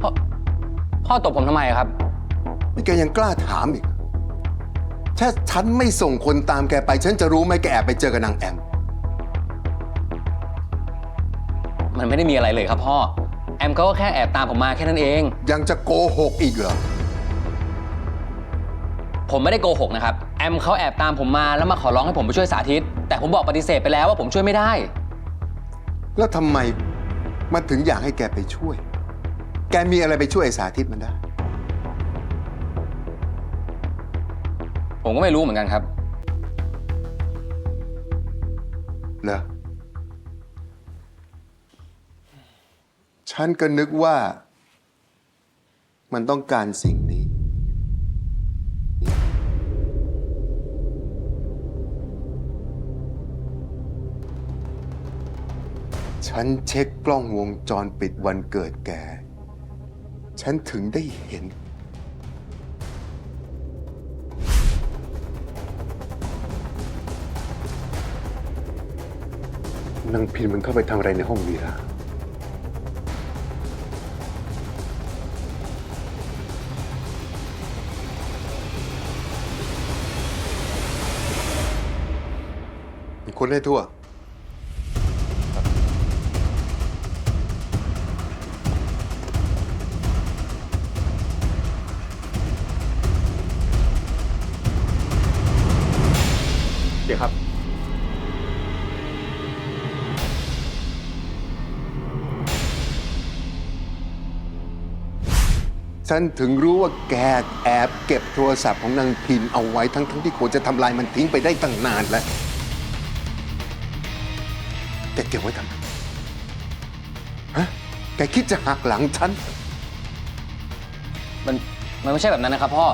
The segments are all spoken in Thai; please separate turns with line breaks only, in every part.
พ่อพ่อตบผมทำไมครับ
นี่แกยังกล้าถามอีก ถ้าฉันไม่ส่งคนตามแกไป ฉันจะรู้ไหมแกแอบไปเจอกับนางแอม
มันไม่ได้มีอะไรเลยครับพ่อ แอมเขาก็แค่แอบตามผมมาแค่นั้นเอง
ยังจะโกหกอีกเหรอ
ผมไม่ได้โกหกนะครับ แอมเขาแอบตามผมมาแล้วมาขอร้องให้ผมไปช่วยสาธิต แต่ผมบอกปฏิเสธไปแล้วว่าผมช่วยไม่ได้
แล้วทำไมมันถึงอยากให้แกไปช่วย แกมีอะไรไปช่วยไอ้สาธิตมันได้
ผมก็ไม่รู้เหมือนกันครับ
เหรอ ฉันก็นึกว่า มันต้องการสิ่งนี้ ฉันเช็คกล้องวงจรปิดวันเกิดแก ฉันถึงได้เห็น นางพินมันเข้าไปทำอะไรในห้องวีระคนให้ทั่ว
ดี๋ยวครับ
ฉันถึงรู้ว่าแกแอบเก็บโทรศัพท์ของนางพินเอาไว้ทั้งทั้งๆที่ควรจะทำลายมันทิ้งไปได้ตั้งนานแล้วแกเก็บไว้ทำไมฮะ แกคิดจะหักหลังฉัน
มัน มันไม่ใช่แบบนั้นนะครับพ่อ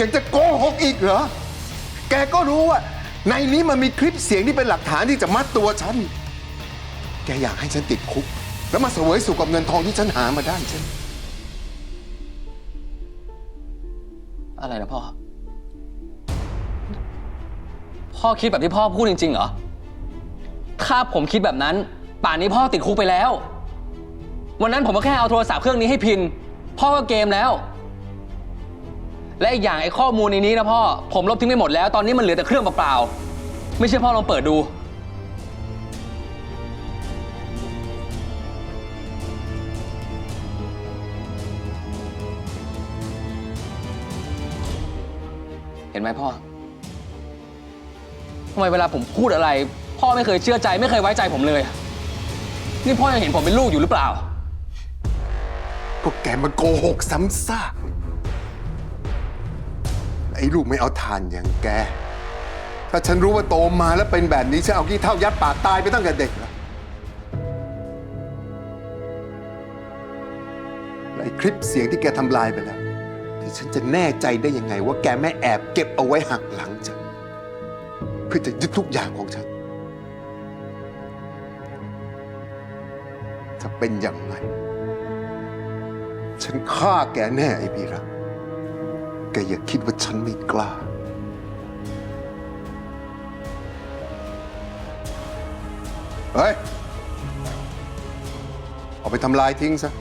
ยังจะโกหกอีกเหรอ แกก็รู้ว่า ในนี้มันมีคลิปเสียงที่เป็นหลักฐานที่จะมัดตัวฉัน แกอยากให้ฉันติดคุก แล้วมาเสวยสุขกับเงินทองที่ฉันหามาได้ใช่ไหม
อะไรนะพ่อ พ่อคิดแบบที่พ่อพูดจริงๆเหรอ ถ้าผมคิดแบบนั้น ป่านนี้พ่อติดคุกไปแล้ว วันนั้นผมก็แค่เอาโทรศัพท์เครื่องนี้ให้พิน พ่อก็เกมแล้ว และอีกอย่างไอ้ข้อมูลในนี้นะพ่อ ผมลบทิ้งไปหมดแล้ว ตอนนี้มันเหลือแต่เครื่องเปล่าๆ ไม่เชื่อพ่อลองเปิดดู เห็นไหมพ่อ ทำไมเวลาผมพูดอะไร พ่อไม่เคยเชื่อใจไม่เคยไว้ใจผมเลย นี่พ่อยังเห็นผมเป็นลูกอยู่หรือเปล่า พว
กแกมันโกหกซ้ำซาก อ้ลูกไม่เอาทานอย่างแก ถ้าฉันรู้ว่าโตมาแล้วเป็นแบบนี้ ฉันเอาขี้เท่ายัดปากตายไปตั้งแต่เด็กแล้วละไอ้คลิปเสียงที่แกทำลายไปแล้ว ที่ฉันจะแน่ใจได้ยังไง ว่าแกไม่แอบเก็บเอาไว้หักหลังฉัน เพื่อจะยึดทุกอย่างของฉันถ้าเป็นอย่างนั้นฉันฆ่าแกแน่ไอ้พีรัก แกอย่าคิดว่าฉันไม่กล้า เฮ้ย เอาไปทำลายทิ้งซะ